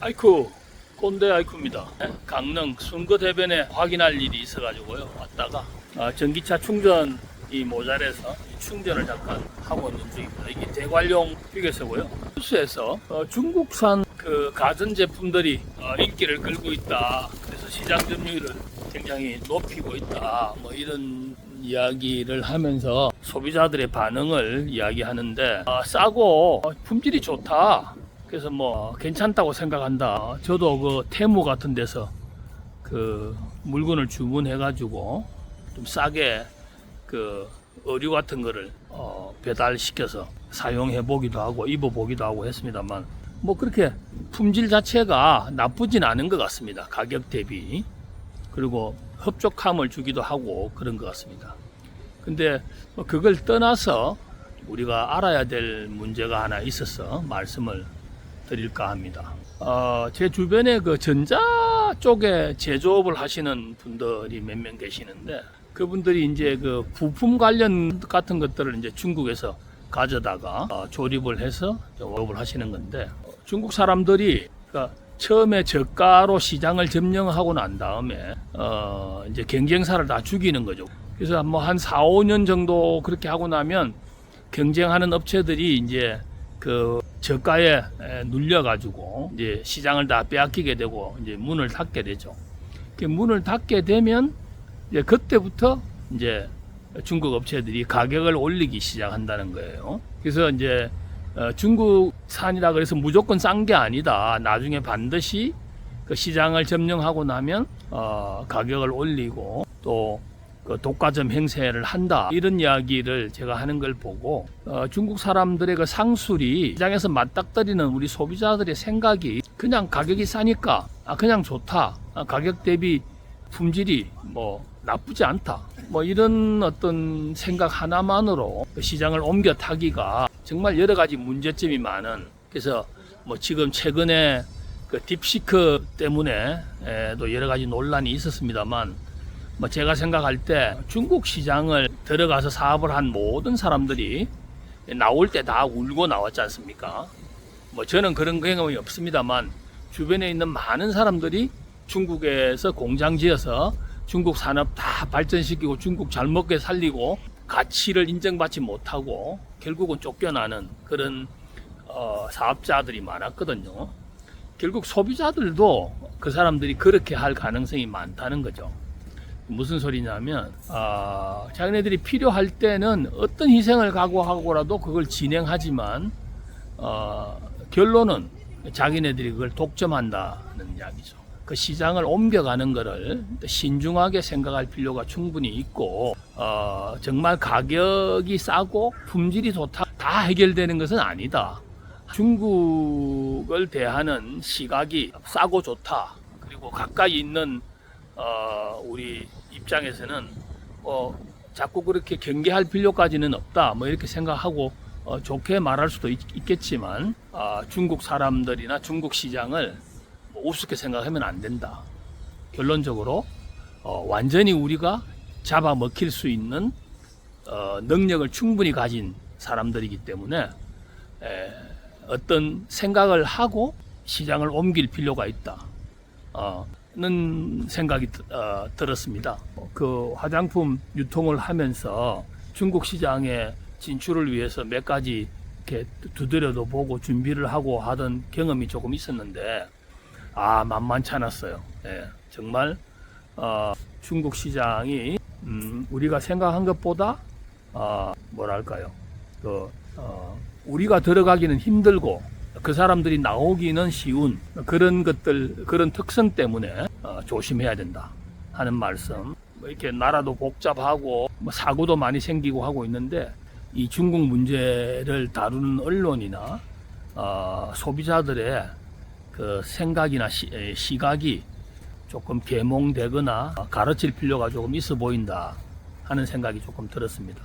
아이쿠 꼰대 아이쿠입니다. 네, 강릉 순거 대변에 확인할 일이 있어가지고요 왔다가 아, 전기차 충전이 모자라서 충전을 잠깐 하고 있는 중입니다. 이게 대관령 휴게소고요. 뉴스에서 어, 중국산 그 가전 제품들이 어, 인기를 끌고 있다. 그래서 시장 점유율을 굉장히 높이고 있다. 뭐 이런 이야기를 하면서 소비자들의 반응을 이야기하는데 아, 싸고 어, 품질이 좋다. 그래서 뭐 괜찮다고 생각한다. 저도 그 테무 같은 데서 그 물건을 주문해 가지고 좀 싸게 그 의류 같은 거를 어, 배달시켜서 사용해 보기도 하고 입어 보기도 하고 했습니다만 뭐 그렇게 품질 자체가 나쁘진 않은 것 같습니다. 가격 대비 그리고 흡족함을 주기도 하고 그런 것 같습니다. 근데 뭐 그걸 떠나서 우리가 알아야 될 문제가 하나 있어서 말씀을 드릴까 합니다. 어, 제 주변에 그 전자 쪽에 제조업을 하시는 분들이 몇 명 계시는데 그분들이 이제 그 부품 관련 같은 것들을 이제 중국에서 가져다가 어, 조립을 해서 업을 하시는 건데 어, 중국 사람들이 그러니까 처음에 저가로 시장을 점령하고 난 다음에 어, 이제 경쟁사를 다 죽이는 거죠. 그래서 뭐 한 4, 5년 정도 그렇게 하고 나면 경쟁하는 업체들이 이제 그 저가에 에, 눌려가지고 이제 시장을 다 빼앗기게 되고 이제 문을 닫게 되죠. 그 문을 닫게 되면 이제 그때부터 이제 중국 업체들이 가격을 올리기 시작한다는 거예요. 그래서 이제 어, 중국산이라 그래서 무조건 싼 게 아니다. 나중에 반드시 그 시장을 점령하고 나면 어, 가격을 올리고 또 그 독과점 행세를 한다. 이런 이야기를 제가 하는 걸 보고 어, 중국 사람들의 그 상술이 시장에서 맞닥뜨리는 우리 소비자들의 생각이 그냥 가격이 싸니까 아 그냥 좋다. 아, 가격 대비 품질이 뭐 나쁘지 않다. 뭐 이런 어떤 생각 하나만으로 그 시장을 옮겨 타기가 정말 여러 가지 문제점이 많은. 그래서 뭐 지금 최근에 그 딥시크 때문에 또 여러 가지 논란이 있었습니다만 뭐 제가 생각할 때 중국 시장을 들어가서 사업을 한 모든 사람들이 나올 때 다 울고 나왔지 않습니까? 뭐 저는 그런 경험이 없습니다만 주변에 있는 많은 사람들이 중국에서 공장 지어서 중국 산업 다 발전시키고 중국 잘 먹게 살리고 가치를 인정받지 못하고 결국은 쫓겨나는 그런 어, 사업자들이 많았거든요. 결국 소비자들도 그 사람들이 그렇게 할 가능성이 많다는 거죠. 무슨 소리냐면 아, 자기네들이 필요할 때는 어떤 희생을 각오하고라도 그걸 진행하지만 어, 결론은 자기네들이 그걸 독점한다는 이야기죠. 그 시장을 옮겨가는 것을 신중하게 생각할 필요가 충분히 있고 어, 정말 가격이 싸고 품질이 좋다 다 해결되는 것은 아니다. 중국을 대하는 시각이 싸고 좋다. 그리고 가까이 있는 어, 우리 입장에서는 어, 자꾸 그렇게 경계할 필요까지는 없다. 뭐 이렇게 생각하고 어, 좋게 말할 수도 있, 겠지만 아, 중국 사람들이나 중국 시장을 뭐 우습게 생각하면 안 된다. 결론적으로 어, 완전히 우리가 잡아먹힐 수 있는 어, 능력을 충분히 가진 사람들이기 때문에 에, 어떤 생각을 하고 시장을 옮길 필요가 있다. 어, 는 생각이 어, 들었습니다. 그 화장품 유통을 하면서 중국 시장에 진출을 위해서 몇 가지 이렇게 두드려도 보고 준비를 하고 하던 경험이 조금 있었는데 아 만만치 않았어요. 예, 정말 어, 중국 시장이 음, 우리가 생각한 것보다 어, 뭐랄까요? 그 어, 우리가 들어가기는 힘들고 그 사람들이 나오기는 쉬운 그런 것들 그런 특성 때문에 어, 조심해야 된다 하는 말씀. 뭐 이렇게 나라도 복잡하고 뭐 사고도 많이 생기고 하고 있는데 이 중국 문제를 다루는 언론이나 어, 소비자들의 그 생각이나 시, 에, 시각이 조금 계몽되거나 가르칠 필요가 조금 있어 보인다 하는 생각이 조금 들었습니다.